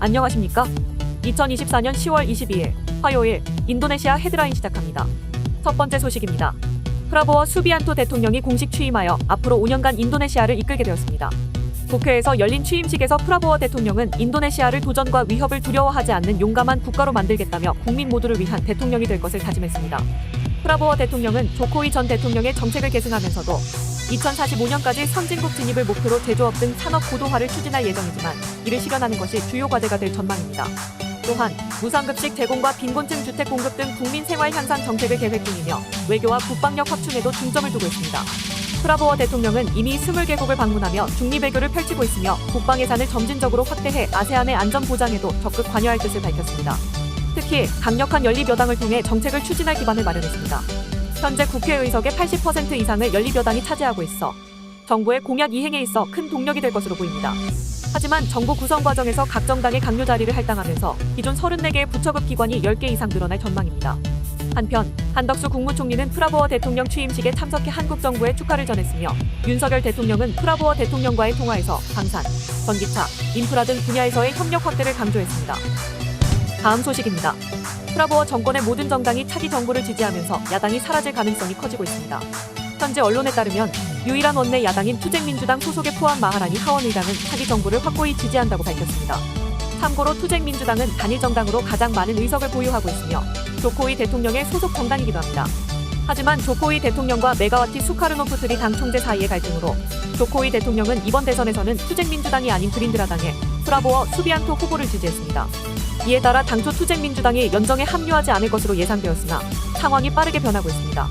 안녕하십니까? 2024년 10월 22일 화요일 인도네시아 헤드라인 시작합니다. 첫 번째 소식입니다. 프라보어 수비안토 대통령이 공식 취임하여 앞으로 5년간 인도네시아를 이끌게 되었습니다. 국회에서 열린 취임식에서 프라보어 대통령은 인도네시아를 도전과 위협을 두려워하지 않는 용감한 국가로 만들겠다며 국민 모두를 위한 대통령이 될 것을 다짐했습니다. 프라보어 대통령은 조코이 전 대통령의 정책을 계승하면서도 2045년까지 선진국 진입을 목표로 제조업 등 산업 고도화를 추진할 예정이지만 이를 실현하는 것이 주요 과제가 될 전망입니다. 또한 무상급식 제공과 빈곤층 주택 공급 등 국민 생활 향상 정책을 계획 중이며 외교와 국방력 확충에도 중점을 두고 있습니다. 프라보어 대통령은 이미 20개국을 방문하며 중립외교를 펼치고 있으며 국방 예산을 점진적으로 확대해 아세안의 안전 보장에도 적극 관여할 뜻을 밝혔습니다. 특히 강력한 연립 여당을 통해 정책을 추진할 기반을 마련했습니다. 현재 국회의석의 80% 이상을 연립여당이 차지하고 있어 정부의 공약 이행에 있어 큰 동력이 될 것으로 보입니다. 하지만 정부 구성 과정에서 각 정당의 강요 자리를 할당하면서 기존 34개의 부처급 기관이 10개 이상 늘어날 전망입니다. 한편 한덕수 국무총리는 프라보어 대통령 취임식에 참석해 한국 정부에 축하를 전했으며 윤석열 대통령은 프라보어 대통령과의 통화에서 방산, 전기차, 인프라 등 분야에서의 협력 확대를 강조했습니다. 다음 소식입니다. 프라보어 정권의 모든 정당이 차기 정부를 지지하면서 야당이 사라질 가능성이 커지고 있습니다. 현재 언론에 따르면 유일한 원내 야당인 투쟁민주당 소속의 포함 마하라니 하원의당은 차기 정부를 확고히 지지한다고 밝혔습니다. 참고로 투쟁민주당은 단일 정당으로 가장 많은 의석을 보유하고 있으며 조코이 대통령의 소속 정당이기도 합니다. 하지만 조코이 대통령과 메가와티 수카르노프 트리 당 총재 사이의 갈등으로 조코이 대통령은 이번 대선에서는 투쟁민주당이 아닌 그린드라당의 프라보어 수비안토 후보를 지지했습니다. 이에 따라 당초 투쟁민주당이 연정에 합류하지 않을 것으로 예상되었으나 상황이 빠르게 변하고 있습니다.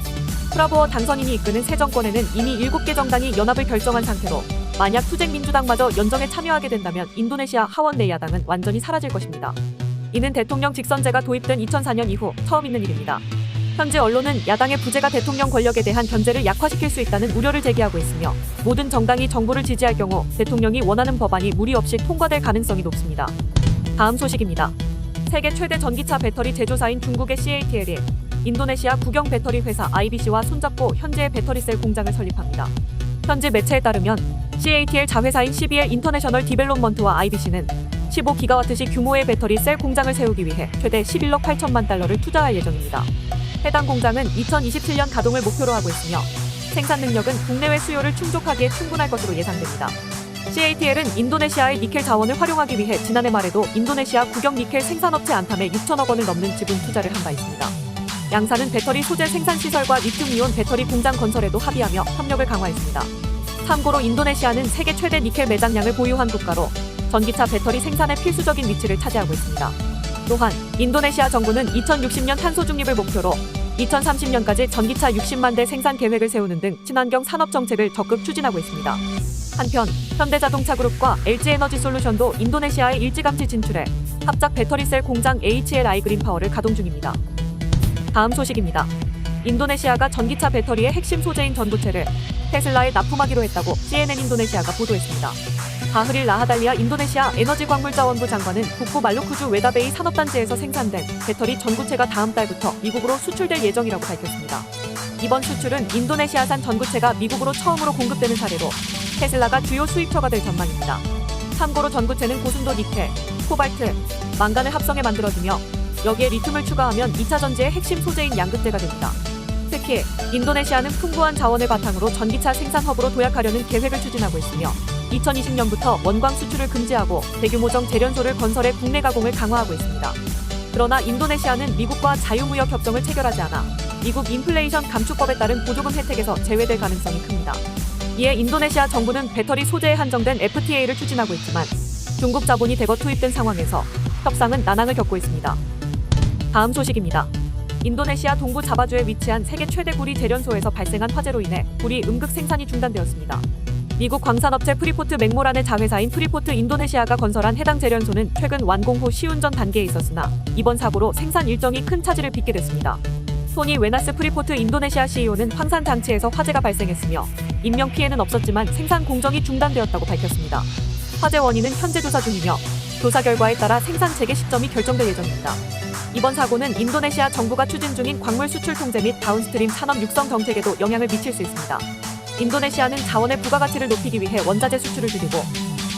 프라보어 당선인이 이끄는 새 정권에는 이미 7개 정당이 연합을 결정한 상태로 만약 투쟁민주당마저 연정에 참여하게 된다면 인도네시아 하원 내 야당은 완전히 사라질 것입니다. 이는 대통령 직선제가 도입된 2004년 이후 처음 있는 일입니다. 현재 언론은 야당의 부재가 대통령 권력에 대한 견제를 약화시킬 수 있다는 우려를 제기하고 있으며 모든 정당이 정부를 지지할 경우 대통령이 원하는 법안이 무리 없이 통과될 가능성이 높습니다. 다음 소식입니다. 세계 최대 전기차 배터리 제조사인 중국의 CATL이 인도네시아 국영 배터리 회사 IBC와 손잡고 현재의 배터리셀 공장을 설립합니다. 현지 매체에 따르면 CATL 자회사인 CBL 인터내셔널 디벨롭먼트와 IBC는 15기가와트시 규모의 배터리 셀 공장을 세우기 위해 최대 11억 8천만 달러를 투자할 예정입니다. 해당 공장은 2027년 가동을 목표로 하고 있으며 생산 능력은 국내외 수요를 충족하기에 충분할 것으로 예상됩니다. CATL은 인도네시아의 니켈 자원을 활용하기 위해 지난해 말에도 인도네시아 국영 니켈 생산업체 안탐에 6천억 원을 넘는 지분 투자를 한 바 있습니다. 양사는 배터리 소재 생산 시설과 리튬이온 배터리 공장 건설에도 합의하며 협력을 강화했습니다. 참고로 인도네시아는 세계 최대 니켈 매장량을 보유한 국가로 전기차 배터리 생산에 필수적인 위치를 차지하고 있습니다. 또한 인도네시아 정부는 2060년 탄소 중립을 목표로 2030년까지 전기차 60만 대 생산 계획을 세우는 등 친환경 산업 정책을 적극 추진하고 있습니다. 한편 현대자동차 그룹과 LG에너지솔루션도 인도네시아에 일찌감치 진출해 합작 배터리셀 공장 HLI 그린파워를 가동 중입니다. 다음 소식입니다. 인도네시아가 전기차 배터리의 핵심 소재인 전구체를 테슬라에 납품하기로 했다고 CNN 인도네시아가 보도했습니다. 바흐릴 라하달리아 인도네시아 에너지광물자원부 장관은 북부 말루쿠주 웨다베이 산업단지에서 생산된 배터리 전구체가 다음 달부터 미국으로 수출될 예정이라고 밝혔습니다. 이번 수출은 인도네시아산 전구체가 미국으로 처음으로 공급되는 사례로 테슬라가 주요 수입처가 될 전망입니다. 참고로 전구체는 고순도 니켈, 코발트, 망간을 합성해 만들어지며 여기에 리튬을 추가하면 2차 전지의 핵심 소재인 양극재가 됩니다. 특히 인도네시아는 풍부한 자원을 바탕으로 전기차 생산 허브로 도약하려는 계획을 추진하고 있으며 2020년부터 원광 수출을 금지하고 대규모정 재련소를 건설해 국내 가공을 강화하고 있습니다. 그러나 인도네시아는 미국과 자유무역 협정을 체결하지 않아 미국 인플레이션 감축법에 따른 보조금 혜택에서 제외될 가능성이 큽니다. 이에 인도네시아 정부는 배터리 소재에 한정된 FTA를 추진하고 있지만 중국 자본이 대거 투입된 상황에서 협상은 난항을 겪고 있습니다. 다음 소식입니다. 인도네시아 동부 자바주에 위치한 세계 최대 구리 재련소에서 발생한 화재로 인해 구리 음극 생산이 중단되었습니다. 미국 광산업체 프리포트 맥모란의 자회사인 프리포트 인도네시아가 건설한 해당 재련소는 최근 완공 후 시운전 단계에 있었으나 이번 사고로 생산 일정이 큰 차질을 빚게 됐습니다. 토니 웨나스 프리포트 인도네시아 CEO는 황산 장치에서 화재가 발생했으며 인명 피해는 없었지만 생산 공정이 중단되었다고 밝혔습니다. 화재 원인은 현재 조사 중이며 조사 결과에 따라 생산 재개 시점이 결정될 예정입니다. 이번 사고는 인도네시아 정부가 추진 중인 광물 수출 통제 및 다운스트림 산업 육성 정책에도 영향을 미칠 수 있습니다. 인도네시아는 자원의 부가가치를 높이기 위해 원자재 수출을 줄이고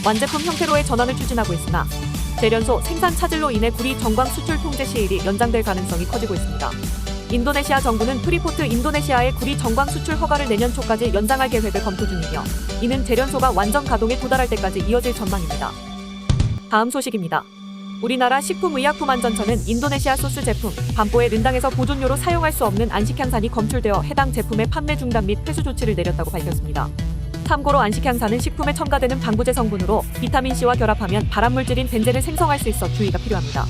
완제품 형태로의 전환을 추진하고 있으나 재련소 생산 차질로 인해 구리 정광 수출 통제 시일이 연장될 가능성이 커지고 있습니다. 인도네시아 정부는 프리포트 인도네시아의 구리 정광 수출 허가를 내년 초까지 연장할 계획을 검토 중이며 이는 재련소가 완전 가동에 도달할 때까지 이어질 전망입니다. 다음 소식입니다. 우리나라 식품의약품안전처는 인도네시아 소스 제품 반포의 른당에서 보존료로 사용할 수 없는 안식향산이 검출되어 해당 제품의 판매 중단 및 회수 조치를 내렸다고 밝혔습니다. 참고로 안식향산은 식품에 첨가되는 방부제 성분으로 비타민C와 결합하면 발암물질인 벤젠을 생성할 수 있어 주의가 필요합니다.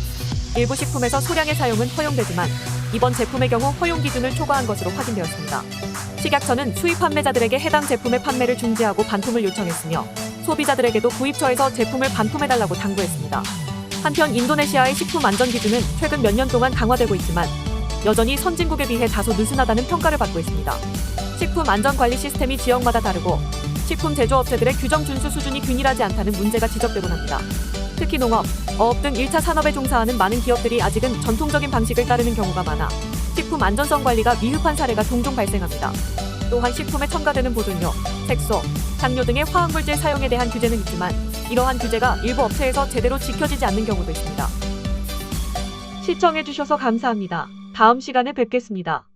일부 식품에서 소량의 사용은 허용되지만 이번 제품의 경우 허용 기준을 초과한 것으로 확인되었습니다. 식약처는 수입 판매자들에게 해당 제품의 판매를 중지하고 반품을 요청했으며 소비자들에게도 구입처에서 제품을 반품해달라고 당부했습니다. 한편 인도네시아의 식품 안전 기준은 최근 몇 년 동안 강화되고 있지만 여전히 선진국에 비해 다소 느슨하다는 평가를 받고 있습니다. 식품 안전 관리 시스템이 지역마다 다르고 식품 제조업체들의 규정 준수 수준이 균일하지 않다는 문제가 지적되곤 합니다. 특히 농업, 어업 등 1차 산업에 종사하는 많은 기업들이 아직은 전통적인 방식을 따르는 경우가 많아 식품 안전성 관리가 미흡한 사례가 종종 발생합니다. 또한 식품에 첨가되는 보존료, 색소, 당뇨 등의 화학물질 사용에 대한 규제는 있지만 이러한 규제가 일부 업체에서 제대로 지켜지지 않는 경우도 있습니다. 시청해주셔서 감사합니다. 다음 시간에 뵙겠습니다.